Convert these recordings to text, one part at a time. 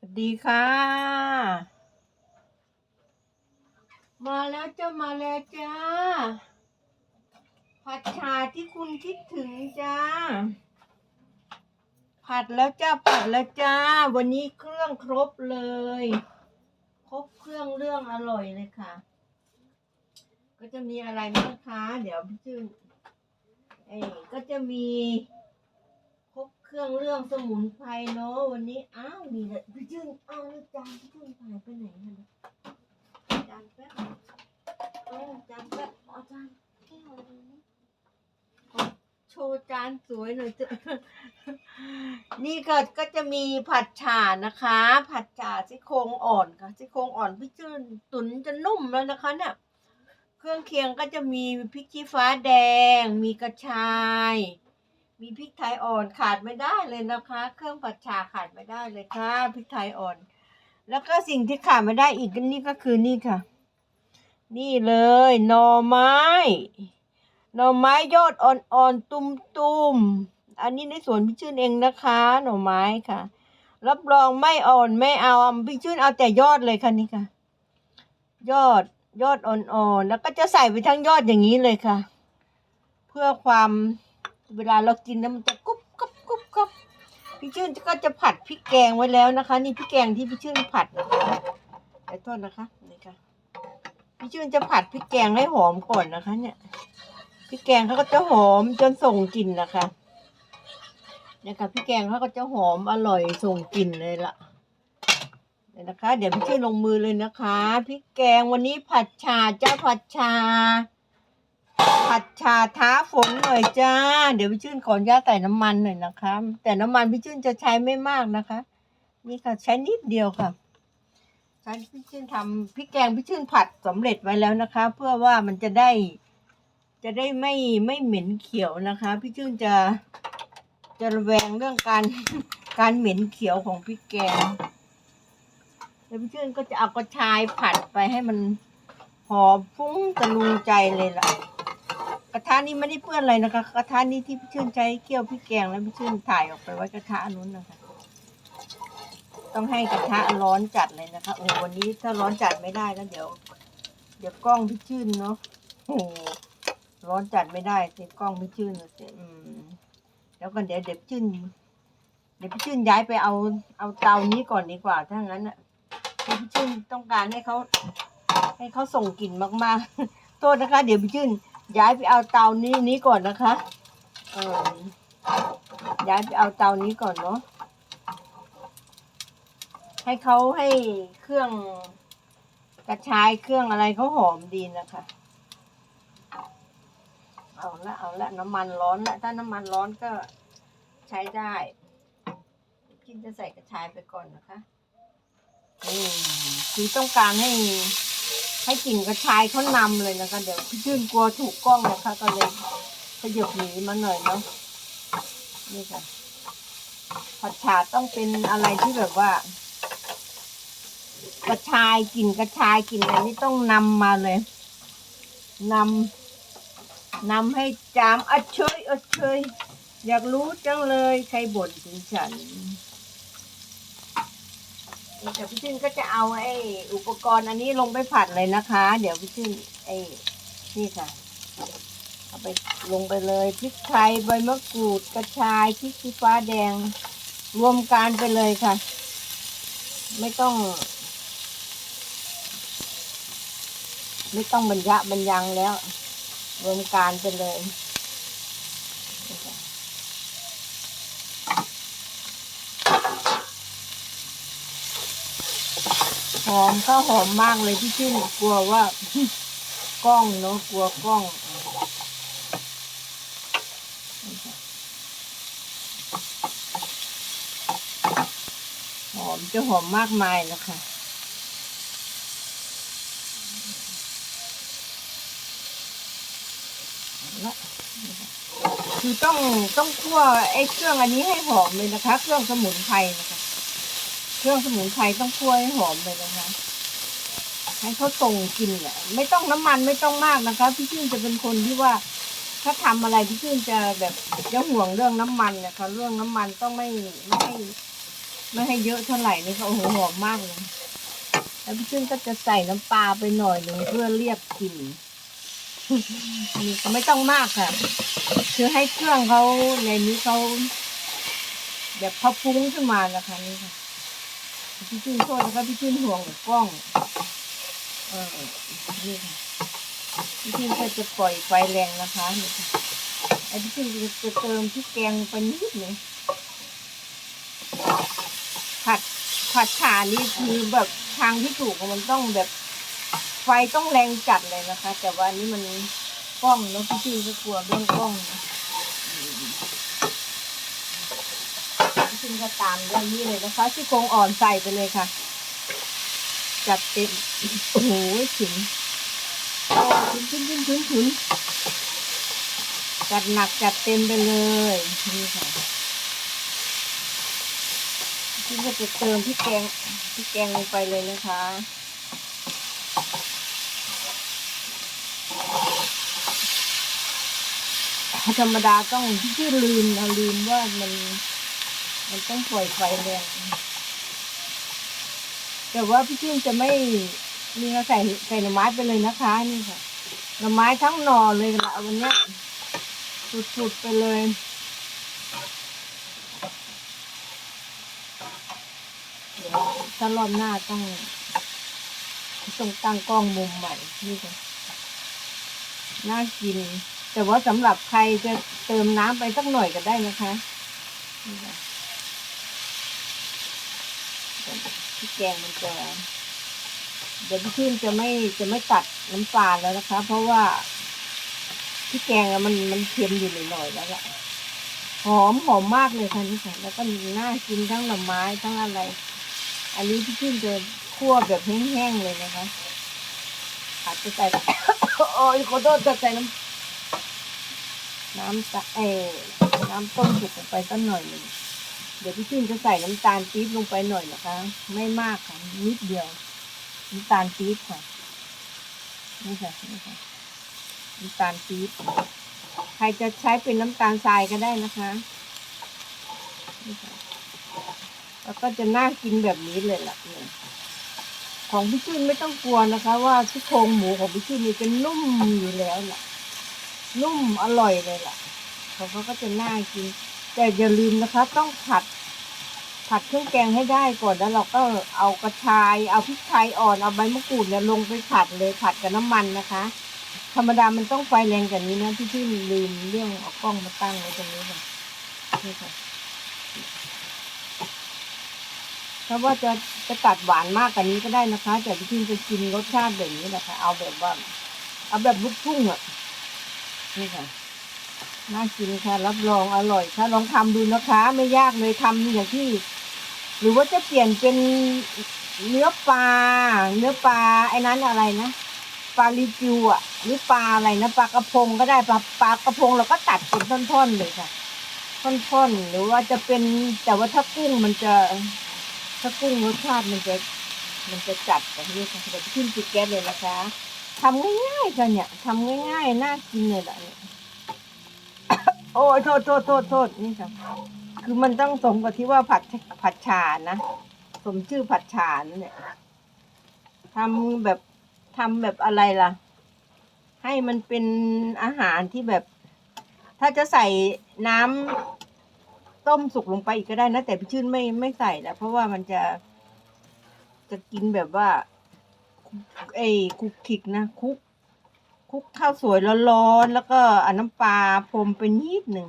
สวัสดีค่ะ มาแล้วจ้ามาแล้วจ้าผัดชาที่คุณคิดถึงจ้า ผัดแล้วจ้าผัดแล้วจ้า วันนี้เครื่องครบเลย ครบเครื่องเรื่องอร่อยเลยค่ะ ก็จะมีอะไรบ้างคะ เดี๋ยวพี่ชื่นเอ้ก็จะมี เรื่องเรื่องสมุนไพรเนาะวันนี้อ้าวนี่แหละพี่ชื่นอ้าวแล้วจานพี่ชื่นหายไปไหนคะเนี่ยจานแป๊บเออจานแป๊บเอาจานแก้วอะไรนี่ขอโชว์จานสวยหน่อยเถอะนี่ก็ก็จะมีผัดฉ่านะคะ ผัดฉ่าซี่โครงอ่อนค่ะซี่โครงอ่อนพี่ชื่นตุ๋นจะนุ่มแล้วนะคะเนี่ยเครื่องเคียงก็จะมีพริกชี้ฟ้าแดง มีกระชาย มีพริกไทยอ่อนขาดไม่ได้เลยนะคะ เครื่องผัดฉ่าขาดไม่ได้เลยค่ะพริกไทยอ่อน แล้วก็สิ่งที่ขาดไม่ได้อีกนี่ก็คือนี่ค่ะ นี่เลยหน่อไม้หน่อไม้ยอดอ่อนๆตุ้มๆ อันนี้ในสวนพี่ชื่นเองนะคะ หน่อไม้ค่ะ รับรองไม่อ่อนไม่เอาพี่ชื่นเอาแต่ยอดเลยค่ะนี่ค่ะ ยอดยอดอ่อนๆแล้วก็จะใส่ไปทั้งยอดอย่างนี้เลยค่ะ เพื่อความ เวลาเรากินแล้วมันจะกรุบกรุบกรุบกรุบพี่ชื่นก็จะผัดพริกแกงไว้แล้วนะคะ นี่พริกแกงที่พี่ชื่นผัดนะคะขอโทษนะคะนี่ค่ะพี่ชื่นจะผัดพริกแกงให้หอมก่อนนะคะ เนี่ยพริกแกงเขาก็จะหอมจนส่งกลิ่นนะคะเนี่ยค่ะพริกแกงเขาก็จะหอมอร่อยส่งกลิ่นเลยล่ะี๋ยวนะคะ เดี๋ยวพี่ช่วยลงมือเลยนะคะพริกแกงวันนี้ผัดชาจ้าผัดชา ผัดชาท้าฝนหน่อยจ้า เดี๋ยวพี่ชื่นขออนุญาตใส่น้ำมันหน่อยนะคะ แต่น้ำมันพี่ชื่นจะใช้ไม่มากนะคะ นี่ค่ะใช้นิดเดียวค่ะใช้พี่ชื่นทำพริกแกงพี่ชื่นผัดสำเร็จไว้แล้วนะคะ เพื่อว่ามันจะได้ จะได้ไม่ไม่เหม็นเขียวนะคะ พี่ชื่นจะจะระแวงเรื่องการการเหม็นเขียวของพริกแกงแล้วพี่ชื่นก็จะเอากระชายผัดไปให้มันหอมฟุ้งตะลุงใจเลยล่ะ กระทะนี้ไม่ได้เปื้อนอะไรนะคะ กระทะนี้ที่พี่ชื่นใช้เคี่ยวพริกแกงแล้วพี่ชื่นถ่ายออกไปไว้กระทะนู้นนะคะ ต้องให้กระทะร้อนจัดเลยนะคะ โอ้วันนี้ถ้าร้อนจัดไม่ได้แล้วเดี๋ยว เดี๋ยวกล้องพี่ชื่นเนาะ โอ้ร้อนจัดไม่ได้สิกล้องพี่ชื่นน่ะสิอืมแล้วก็เดี๋ยวเดี๋ยวพี่ชื่น เดี๋ยวพี่ชื่นย้ายไปเอาเอาเตานี้ก่อนดีกว่า ถ้างั้นอะพี่ชื่นต้องการให้เขาให้เขาส่งกลิ่นมากๆ โทษนะคะ เดี๋ยวพี่ชื่น ย้ายไปเอาเตานี้นี้ก่อนนะคะเออย้ายไปเอาเตานี้ก่อนเนาะให้เขาให้เครื่องกระชายเครื่องอะไรเขาหอมดีนะคะ เอาละเอาละน้ำมันร้อนละถ้าน้ำมันร้อนก็ใช้ได้กินจะใส่กระชายไปก่อนนะคะอืมคือต้องการให้ ให้กลิ่นกระชายเขานำเลยนะคะเดี๋ยวพี่ชื่นกลัวถูกกล้องนะคะก็เลยขยบหนีมาหน่อยเนาะนี่ค่ะผัดฉาต้องเป็นอะไรที่แบบว่า กระชายกลิ่นกระชายกลิ่นอะไรนี่ต้องนำมาเลยนำนำให้จามอัดเชยอัดเชยอยากรู้จังเลยใครบ่นถึงฉัน เดี๋ยวพี่ชื่นก็จะเอาไอ้อุปกรณ์อันนี้ลงไปผัดเลยนะคะ เดี๋ยวพี่ชื่นไอ้นี่ค่ะ เอาไปลงไปเลยพริกไทยใบมะกรูดกระชายพริกชี้ฟ้าแดง รวมกันไปเลยค่ะ ไม่ต้อง ไม่ต้องบรรยะบรรยังแล้ว รวมการไปเลยนี่ค่ะ หอมก็หอมมากเลยพี่ชื่นกลัวว่ากล้องเนาะกลัวกล้องหอมจะหอมมากมายนะคะคือต้องต้องคั่วไอ้เครื่องอันนี้ให้หอมเลยนะคะ เครื่องสมุนไพรนะคะ เครื่องสมุนไพรต้องคั่วให้หอมเลยนะคะให้เขาส่งกลิ่นอะไม่ต้องน้ำมันไม่ต้องมากนะคะพี่ชื่นจะเป็นคนที่ว่า ถ้าทำอะไรพี่ชื่นจะแบบจะห่วงเรื่องน้ำมันนะคะเรื่องน้ำมันต้องไม่ไม่ให้ไม่ให้เยอะเท่าไหร่นี่ก็โอ้โหหอมมากเลยแล้วพี่ชื่นก็จะใส่น้ำปลาไปหน่อยหนึ่งเพื่อเรียกกลิ่นนี่ก็ไม่ต้องมากค่ะ คือให้เครื่องเขาในนี้เขาแบบเขาฟุ้งขึ้นมานะคะนี่ค่ะ พี่ชื่นโทษนะคะพี่ชื่นห่วงกล้อง เออนี่ค่ะพี่ชื่นก็จะปล่อยไฟแรงนะคะนี่ค่ะไอ้พี่ชื่นจะเติมพริกแกงไปนิดหนึ่งผัดผัดฉานี่คือแบบทางที่ถูกมันต้องแบบไฟต้องแรงจัดเลยนะคะ แต่ว่าอันนี้มันกล้องแล้วพี่ชื่นก็กลัวเรื่องกล้องนะ พี่ชื่นก็ตามเรื่องนี้เลยนะคะที่โครงอ่อนใส่ไปเลยค่ะ จัดเต็มโอ้โหถึงโอ้ถึงถึงถึงถึงถึงจัดหนักจัดเต็มไปเลยนี่ค่ะพี่ก็จะเติมพริกแกงพริกแกงลงไปเลยนะคะธรรมดาต้องที่ลืมเราลืมว่ามัน มันต้องปล่อยไฟแรงแต่ว่าพี่ชื่นจะไม่มีเราใส่ใส่หน่อไม้ไปเลยนะคะ นี่ค่ะหน่อไม้ทั้งหน่อเลยละวันนี้สุดๆไปเลยเดี๋ยวถ้ารอบหน้าต้องต้องตั้งกล้องมุมใหม่นี่ค่ะน่ากิน แต่ว่าสำหรับใครจะเติมน้ำไปสักหน่อยก็ได้นะคะ พี่แกงมันจะเดี๋ยวพี่ชื่นจะไม่จะไม่ตัดน้ำปลาแล้วนะคะ เพราะว่าพี่แกงมันมันเค็มอยู่หน่อยๆแล้วล่ะหอมหอมมากเลยค่ะนี่ค่ะแล้วก็มีน่ากินทั้งหน่อไม้ทั้งอะไร อันนี้พี่ชื่นจะคั่วแบบแห้งๆเลยนะคะอาจจะใส่โอ้ยขอโทษจะใส่น้ำน้ำตาเออน้ำต้มสุกลงไปสักหน่อยหนึ่ง เดี๋ยวพี่ชื่นจะใส่น้ำตาลปี๊บลงไปหน่อยนะคะ ไม่มากค่ะนิดเดียวน้ำตาลปี๊บค่ะนี่ค่ะนี่ค่ะน้ำตาลปี๊บใครจะใช้เป็นน้ำตาลทรายก็ได้นะคะนี่ค่ะแล้วก็จะน่ากินแบบนี้เลยล่ะเนี่ยของพี่ชื่นไม่ต้องกลัวนะคะ ว่าที่โครงหมูของพี่ชื่นนี่จะนุ่มอยู่แล้วล่ะ นุ่มอร่อยเลยล่ะเขาเขาก็จะน่ากิน แต่อย่าลืมนะคะ ต้องผัด ผัดเครื่องแกงให้ได้ก่อนแล้วเราก็เอากระชาย เอาพริกไทยอ่อนเอาใบมะกรูดเนี่ยลงไปผัดเลยผัดกับน้ำมันนะคะ ธรรมดามันต้องไฟแรงกว่านี้นะที่ที่ลืมเรื่องเอากล้องมาตั้งไว้ตรงนี้ค่ะนี่ค่ะถ้าว่าจะจะตัดหวานมากกว่านี้ก็ได้นะคะ แต่พี่ทิมจะกินรสชาติแบบนี้แหละค่ะเอาแบบว่า เอาแบบลูกทุ่งอะนี่ค่ะ น่ากินค่ะ รับรองอร่อยค่ะ ลองทำดูนะคะ ไม่ยากเลยทำอย่างที่ หรือว่าจะเปลี่ยนเป็นเนื้อปลา เนื้อปลาไอ้นั้นอะไรนะปลาลิจิวอะหรือปลาอะไรนะปลากระพงก็ได้ปลาปลากระพงเราก็ตัดเป็นท่อนๆเลยค่ะ ท่อนๆหรือว่าจะเป็นแต่ว่าถ้ากุ้งมันจะถ้ากุ้งรสชาติมันจะมันจะจัดแบบนี้ค่ะเดี๋ยวขึ้นจิกแก๊สเลยนะคะทำง่ายๆค่ะเนี่ยทำง่ายๆน่ากินเลยล่ะเนี่ย โอ้ยโทษโทษโทษโทษนี่ค่ะคือมันต้องสมกับที่ว่าผัดผัดฉานะ สมชื่อผัดฉานั่นแหละทำแบบทำแบบอะไรล่ะ ให้มันเป็นอาหารที่แบบ ถ้าจะใส่น้ำต้มสุกลงไปอีกก็ได้นะ แต่พี่ชื่นไม่ไม่ใส่แล้วเพราะว่ามันจะจะกินแบบว่า เอ้คุกคิกนะคุก คุกข้าวสวยร้อนๆแล้วก็เอาน้ำปลาพรมไปนิดหนึ่ง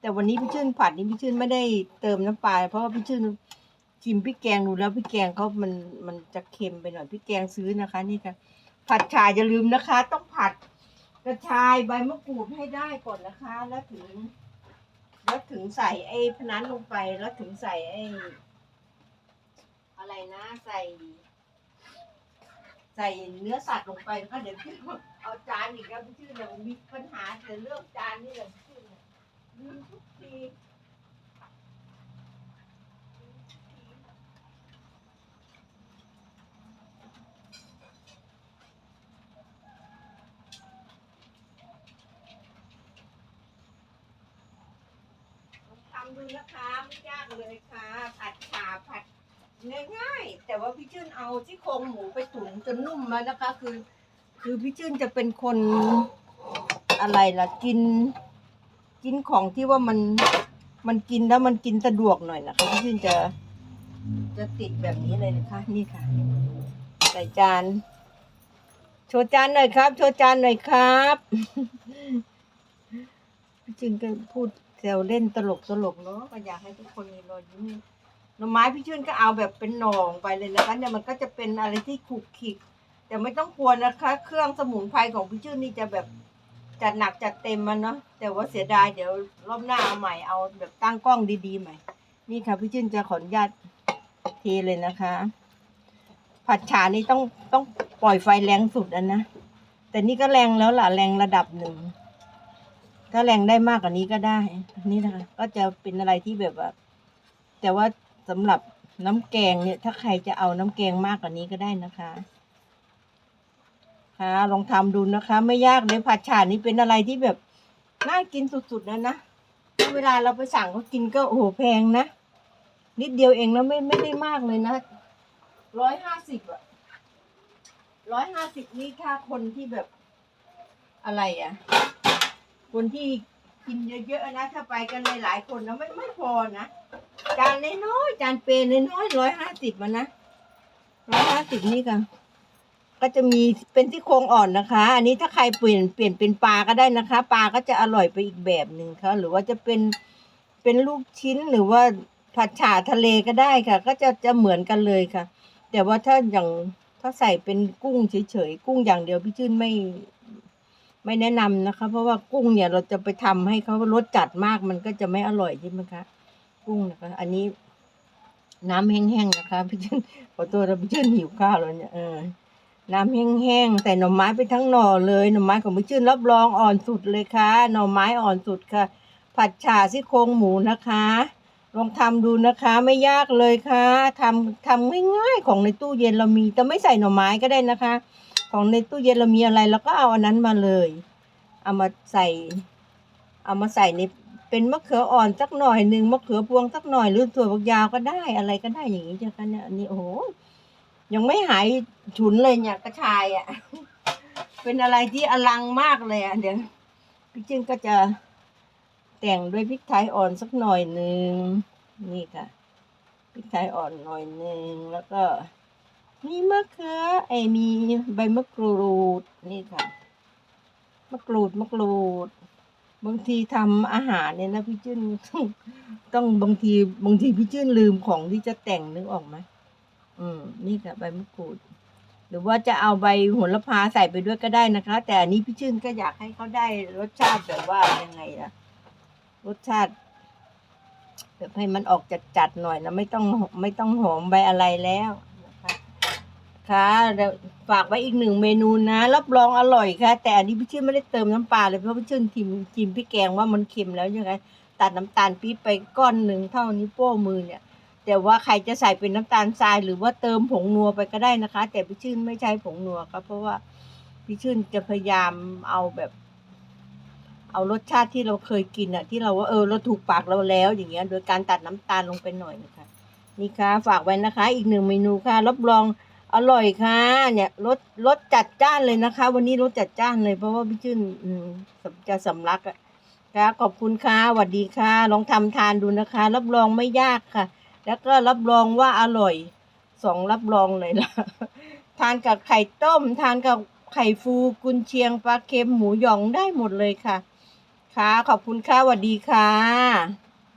แต่วันนี้พี่ชื่นผัดนี่พี่ชื่นไม่ได้เติมน้ำปลาเพราะว่าพี่ชื่นชิมพริกแกงดูแล้วพริกแกงเขามันมันจะเค็มไปหน่อยพริกแกงซื้อนะคะ นี่ค่ะ ผัดฉาอย่าลืมนะคะ ต้องผัดกระชายใบมะกรูดให้ได้ก่อนนะคะ แล้วถึง แล้วถึงใส่ไอ้พนันลงไปแล้วถึงใส่ไอ้อะไรนะ ใส่ ใส่เนื้อสัตว์ลงไปก็เดี๋ยวพี่ เอาจานอีกแล้วพี่ชื่อเนี่ยมีปัญหาแต่เรื่องจานนี่แหละพี่ชื่อเนี่ยลืมทุกทีทำดูนะคะไม่ยากเลยค่ะ ผัดขาผัดง่ายๆ แต่ว่าพี่ชื่นเอาที่โครงหมูไปตุ๋นจนนุ่มแล้วนะคะ คือ คือพี่ชื่นจะเป็นคนอะไรล่ะ กิน กินของที่ว่ามันมันกินแล้วมันกินสะดวกหน่อยนะคะพี่ชื่นจะจะติดแบบนี้เลยนะคะ นี่ค่ะ ใส่จานโชว์จานหน่อยครับ โชว์จานหน่อยครับพี่ชื่นก็พูดแซวเล่นตลกตลกเนาะก็อยากให้ทุกคนมีรอยยิ้มหน่อไม้พี่ชื่นก็เอาแบบเป็นหน่องไปเลยนะคะเนี่ยมันก็จะเป็นอะไรที่ขลุกขิก แต่ไม่ต้องกลัวนะคะ เครื่องสมุนไพรของพี่ชื่นนี่จะแบบจัดหนักจัดเต็มมันเนาะแต่ว่าเสียดายเดี๋ยวรอบหน้าเอาใหม่เอาแบบตั้งกล้องดีๆใหม่ นี่ค่ะพี่ชื่นจะขออนุญาตเทเลยนะคะ ผัดฉานี่ต้องต้องปล่อยไฟแรงสุดนะนะแต่นี่ก็แรงแล้วล่ะแรงระดับหนึ่งถ้าแรงได้มากกว่านี้ก็ได้ นี่นะคะ ก็จะเป็นอะไรที่แบบว่า แต่ว่าสำหรับน้ำแกงเนี่ย ถ้าใครจะเอาน้ำแกงมากกว่านี้ก็ได้นะคะ ลองทำดูนะคะ ไม่ยากเลยผัดฉ่านี่เป็นอะไรที่แบบน่ากินสุดๆนะนะเวลาเราไปสั่งเขากินก็โอ้โหแพงนะนิดเดียวเองนะไม่ไม่ได้มากเลยนะร้อยห้าสิบอะร้อยห้าสิบนี่ถ้าคนที่แบบอะไรอะคนที่กินเยอะๆนะ ถ้าไปกันหลายๆคนนะไม่ไม่พอนะจานน้อยๆจานเปนน้อยร้อยห้าสิบมันนะร้อยห้าสิบนี่ค่ะ ก็จะมีเป็นที่โครงอ่อนนะคะ อันนี้ถ้าใครเปลี่ยนเปลี่ยนเป็นปลาก็ได้นะคะ ปลาก็จะอร่อยไปอีกแบบหนึ่งค่ะ หรือว่าจะเป็นเป็นลูกชิ้นหรือว่าผัดฉ่าทะเลก็ได้ค่ะ ก็จะจะเหมือนกันเลยค่ะ แต่ว่าถ้าอย่างถ้าใส่เป็นกุ้งเฉยๆกุ้งอย่างเดียวพี่ชื่นไม่ไม่แนะนำนะคะ เพราะว่ากุ้งเนี่ยเราจะไปทำให้เขารสจัดมากมันก็จะไม่อร่อยใช่ไหมคะกุ้งนะคะ อันนี้น้ำแห้งๆนะคะพี่ชื่นขอตัวเราพี่ชื่นหิวข้าวแล้วเนี่ยเออ น้ำแห้งๆ ใส่หน่อไม้ไปทั้งหน่อเลยหน่อไม้ของพี่ชื่นรับรองอ่อนสุดเลยค่ะหน่อไม้อ่อนสุดค่ะ ผัดฉ่าซี่โครงหมูนะคะ ลองทำดูนะคะไม่ยากเลยค่ะทำทำง่ายๆของในตู้เย็นเรามีแต่ไม่ใส่หน่อไม้ก็ได้นะคะ ของในตู้เย็นเรามีอะไรเราก็เอาอันนั้นมาเลย เอามาใส่ เอามาใส่ในเป็นมะเขืออ่อนสักหน่อยหนึ่งมะเขือพวงสักหน่อยหรือถั่วฝักยาวก็ได้อะไรก็ได้อย่างนี้จ้ะคะเนี่ยอันนี้โอ้โห ยังไม่หายฉุนเลยเนี่ยกระชายอะ่ะ เป็นอะไรที่อลังมากเลยอะ่ะ เดี๋ยวพี่จิ้งก็จะแต่งด้วยพริกไทยอ่อนสักหน่อยหนึ่งนี่ค่ะพริกไทยอ่อนหน่อยหนึ่งแล้วก็มีมะเขือไอ้มีใบมะกรูดนี่ค่ะมะกรูดมะกรูด บางทีทำอาหารเนี่ยนะพี่จิ้นต้องต้องบางทีบางทีพี่จิ้นลืมของที่จะแต่งนึกออกไหม อืมนี่ค่ะ ใบมะกรูด หรือว่าจะเอาใบโหระพาใส่ไปด้วยก็ได้นะคะ แต่อันนี้พี่ชื่นก็อยากให้เขาได้รสชาติแบบว่ายังไงล่ะ รสชาติแบบให้มันออกจัดๆหน่อยนะไม่ต้องไม่ต้องหอมใบอะไรแล้วนะคะค่ะเดี๋ยวฝากไว้อีกหนึ่งเมนูนะรับรองอร่อยค่ะ แต่อันนี้พี่ชื่นไม่ได้เติมน้ำปลาเลยเพราะพี่ชื่นทิมทิมพี่แกงว่ามันเค็มแล้วยังไงตัดน้ำตาลปี๊บไปก้อนหนึ่งเท่านี้โป้มือเนี่ย แต่ว่าใครจะใส่เป็นน้ำตาลทราย หรือว่าเติมผงนัวไปก็ได้นะคะ แต่พี่ชื่นไม่ใช้ผงนัวครับเพราะว่าพี่ชื่นจะพยายามเอาแบบ เอารสชาติที่เราเคยกินอะที่เราว่าเออเราถูกปากเราแล้วอย่างเงี้ย โดยการตัดน้ำตาลลงไปหน่อยนะคะนี่ค่ะฝากไว้นะคะ อีกหนึ่งเมนูค่ะ รับรองอร่อยค่ะ เนี่ยรสรสจัดจ้านเลยนะคะ วันนี้รสจัดจ้านเลย เพราะว่าพี่ชื่นอืมจะสำลักอะค่ะขอบคุณค่ะสวัสดีค่ะ ลองทำทานดูนะคะ รับรองไม่ยากค่ะ แล้วก็รับรองว่าอร่อยสองรับรองเลยล่ะ ทานกับไข่ต้ม ทานกับไข่ฟูกุนเชียงปลาเค็มหมูหยองได้หมดเลยค่ะ ค่ะ ขอบคุณค่ะสวัสดีค่ะ